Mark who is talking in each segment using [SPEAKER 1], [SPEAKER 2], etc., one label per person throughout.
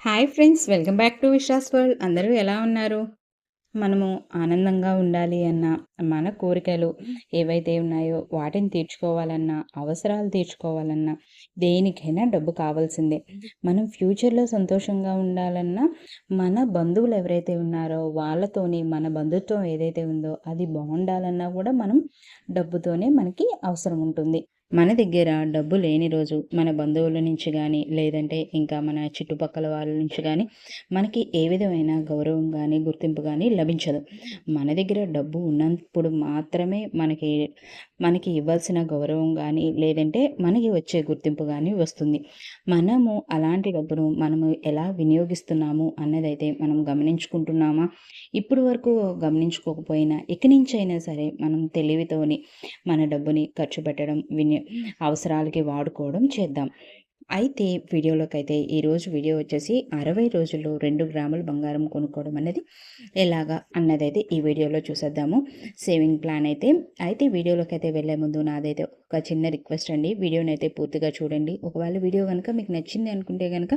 [SPEAKER 1] Hi friends welcome back to Vishas world. అందరూ ఎలా ఉన్నారు? మనము ఆనందంగా ఉండాలి అన్న మన కోరికలు ఏవైతే ఉన్నాయో వాటిని తీర్చుకోవాలన్నా అవసరాలు తీర్చుకోవాలన్నా దేనికైనా డబ్బు కావాల్సిందే. మనం ఫ్యూచర్లో సంతోషంగా ఉండాలన్నా మన బంధువులు ఎవరైతే ఉన్నారో వాళ్ళతోని మన బంధుత్వం ఏదైతే ఉందో అది బాగుండాలన్నా కూడా మనం డబ్బుతోనే మనకి అవసరం ఉంటుంది. మన దగ్గర డబ్బు లేని రోజు మన బంధువుల నుంచి కానీ లేదంటే ఇంకా మన చుట్టుపక్కల వాళ్ళ నుంచి కానీ మనకి ఏ విధమైన గౌరవం కానీ గుర్తింపు కానీ లభించదు. మన దగ్గర డబ్బు ఉన్నప్పుడు మాత్రమే మనకి మనకి ఇవ్వాల్సిన గౌరవం కానీ లేదంటే మనకి వచ్చే గుర్తింపు కానీ వస్తుంది. మనము అలాంటి డబ్బును మనము ఎలా వినియోగిస్తున్నాము అన్నదైతే మనం గమనించుకుంటున్నామా? ఇప్పుడు వరకు గమనించుకోకపోయినా ఇక నుంచి అయినా సరే మనం తెలివితోని మన డబ్బుని ఖర్చు పెట్టడం వినియో అవసరాలకి వాడుకోవడం చేద్దాం. అయితే వీడియోలోకి అయితే ఈరోజు వీడియో వచ్చేసి అరవై రోజుల్లో రెండు గ్రాములు బంగారం కొనుక్కోవడం అనేది ఎలాగా అన్నదైతే ఈ వీడియోలో చూసేద్దాము. సేవింగ్ ప్లాన్ అయితే అయితే వీడియోలోకి అయితే వెళ్ళే ముందు నాదైతే ఒక చిన్న రిక్వెస్ట్ అండి. వీడియోని అయితే పూర్తిగా చూడండి. ఒకవేళ వీడియో కనుక మీకు నచ్చింది అనుకుంటే కనుక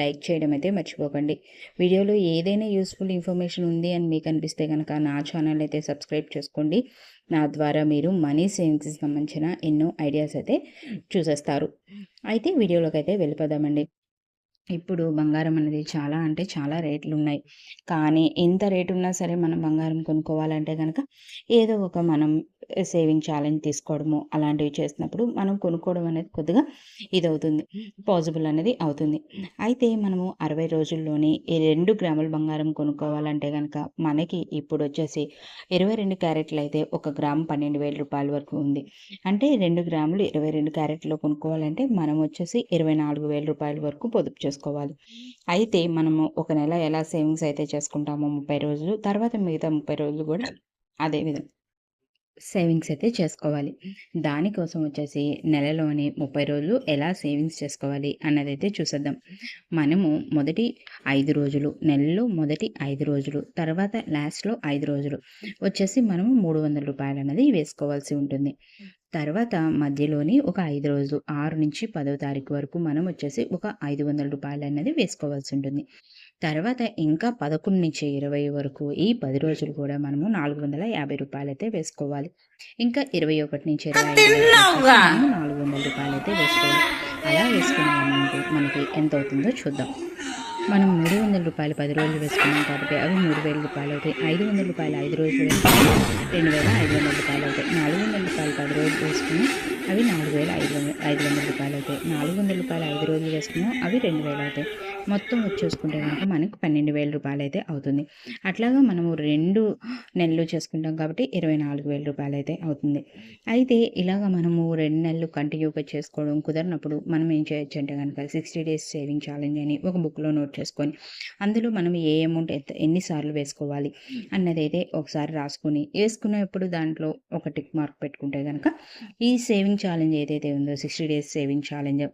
[SPEAKER 1] లైక్ చేయడం అయితే మర్చిపోకండి. వీడియోలో ఏదైనా యూస్ఫుల్ ఇన్ఫర్మేషన్ ఉంది అని మీకు అనిపిస్తే కనుక నా ఛానల్ అయితే సబ్స్క్రైబ్ చేసుకోండి. నా ద్వారా మీరు మనీ సేవింగ్స్కి సంబంధించిన ఎన్నో ఐడియాస్ అయితే చూసేస్తారు. అయితే వీడియోలోకి అయితే వెళ్ళిపోదామండి. ఇప్పుడు బంగారం అనేది చాలా అంటే చాలా రేట్లు ఉన్నాయి కానీ ఎంత రేటు ఉన్నా సరే మనం బంగారం కొనుక్కోవాలంటే కనుక ఏదో ఒక మనం సేవింగ్ ఛాలెంజ్ తీసుకోవడము అలాంటివి చేసినప్పుడు మనం కొనుక్కోవడం అనేది కొద్దిగా ఇది అవుతుంది పాసిబుల్ అనేది అవుతుంది. అయితే మనము అరవై రోజుల్లోనే ఈ రెండు గ్రాముల బంగారం కొనుక్కోవాలంటే కనుక మనకి ఇప్పుడు వచ్చేసి ఇరవై రెండు క్యారెట్లు అయితే ఒక గ్రామ్ పన్నెండు వేల రూపాయల వరకు ఉంది. అంటే రెండు గ్రాములు ఇరవై రెండు క్యారెట్లో కొనుక్కోవాలంటే మనం వచ్చేసి ఇరవై నాలుగు వేల రూపాయల వరకు పొదుపు చేసుకోవాలి. అయితే మనము ఒక నెల ఎలా సేవింగ్స్ అయితే చేసుకుంటామో ముప్పై రోజులు తర్వాత మిగతా ముప్పై రోజులు కూడా అదే విధంగా సేవింగ్స్ అయితే చేసుకోవాలి. దానికోసం వచ్చేసి నెలలోని ముప్పై రోజులు ఎలా సేవింగ్స్ చేసుకోవాలి అన్నదైతే చూసేద్దాం. మనము మొదటి ఐదు రోజులు నెలలో మొదటి ఐదు రోజులు తర్వాత లాస్ట్లో ఐదు రోజులు వచ్చేసి మనము మూడు వందల రూపాయలు అనేది వేసుకోవాల్సి ఉంటుంది. తర్వాత మధ్యలోని ఒక ఐదు రోజులు ఆరు నుంచి పదో తారీఖు వరకు మనం వచ్చేసి ఒక ఐదు వందల రూపాయలు అనేది వేసుకోవాల్సి ఉంటుంది. తర్వాత ఇంకా పదకొండు నుంచి ఇరవై వరకు ఈ పది రోజులు కూడా మనము నాలుగు వందల యాభై రూపాయలు అయితే వేసుకోవాలి. ఇంకా ఇరవై ఒకటి నుంచి ఇరవై నాలుగు వందల రూపాయలు అయితే వేసుకోవాలి. అలా వేసుకున్నామంటే మనకి ఎంత అవుతుందో చూద్దాం. మనం మూడు వందల రూపాయలు పది రోజులు వేసుకున్నాం కాబట్టి అవి మూడు వేల రూపాయలు అవుతాయి. ఐదు వందల రూపాయలు ఐదు రోజులు వేసుకుని రెండు వేల ఐదు వందల రూపాయలు అవుతాయి. నాలుగు వందల రూపాయలు పది రోజులు వేసుకుని అవి నాలుగు వేల ఐదు వందల ఐదు వందల రూపాయలు అవుతాయి. నాలుగు వందల రూపాయలు ఐదు రోజులు వేసుకున్నాం అవి రెండు వేలు అవుతాయి. మొత్తం వచ్చేసుకుంటే కనుక మనకు పన్నెండు వేల రూపాయలు అయితే అవుతుంది. అట్లాగా మనము రెండు నెలలు చేసుకుంటాం కాబట్టి ఇరవై నాలుగు వేల రూపాయలు అయితే అవుతుంది. అయితే ఇలాగ మనము రెండు నెలలు కంటిన్యూగా చేసుకోవడం కుదరినప్పుడు మనం ఏం చేయొచ్చు అంటే కనుక సిక్స్టీ డేస్ సేవింగ్ ఛాలెంజ్ అని ఒక బుక్లో నోట్ నోట్ చేసుకొని అందులో మనం ఏ అమౌంట్ ఎంత ఎన్నిసార్లు వేసుకోవాలి అన్నది అయితే ఒకసారి రాసుకొని వేసుకునేప్పుడు దాంట్లో ఒక టిక్ మార్క్ పెట్టుకుంటే కనుక ఈ సేవింగ్ ఛాలెంజ్ ఏదైతే ఉందో సిక్స్టీ డేస్ సేవింగ్ ఛాలెంజ్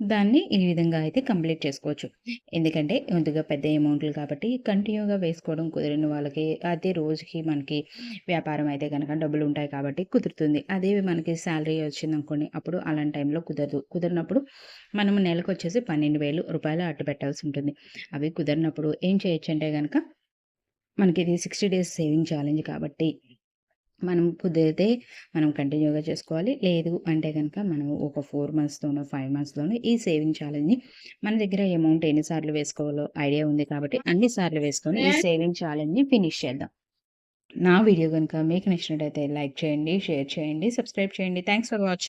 [SPEAKER 1] దాన్ని ఈ విధంగా అయితే కంప్లీట్ చేసుకోవచ్చు. ఎందుకంటే ముందుగా పెద్ద అమౌంట్లు కాబట్టి కంటిన్యూగా వేసుకోవడం కుదిరిన వాళ్ళకి అదే రోజుకి మనకి వ్యాపారం అయితే కనుక డబ్బులు ఉంటాయి కాబట్టి కుదురుతుంది. అదే మనకి శాలరీ వచ్చింది అనుకోండి అప్పుడు అలాంటి టైంలో కుదరదు. కుదిరినప్పుడు మనము నెలకు వచ్చేసి పన్నెండు వేలు రూపాయలు అట్టు పెట్టాల్సి ఉంటుంది. అవి కుదిరినప్పుడు ఏం చేయొచ్చు అంటే కనుక మనకి ఇది సిక్స్టీ డేస్ సేవింగ్ ఛాలెంజ్ కాబట్టి మనం కుదిరితే మనం కంటిన్యూగా చేసుకోవాలి. లేదు అంటే కనుక మనం ఒక ఫోర్ మంత్స్తోనో ఫైవ్ మంత్స్లోనో ఈ సేవింగ్ ఛాలెంజ్ని మన దగ్గర అమౌంట్ ఎన్నిసార్లు వేసుకోవాలో ఐడియా ఉంది కాబట్టి అన్ని సార్లు వేసుకొని ఈ సేవింగ్ ఛాలెంజ్ని ఫినిష్ చేద్దాం. నా వీడియో కనుక మీకు నచ్చినట్టయితే లైక్ చేయండి షేర్ చేయండి సబ్స్క్రైబ్ చేయండి. Thanks for watching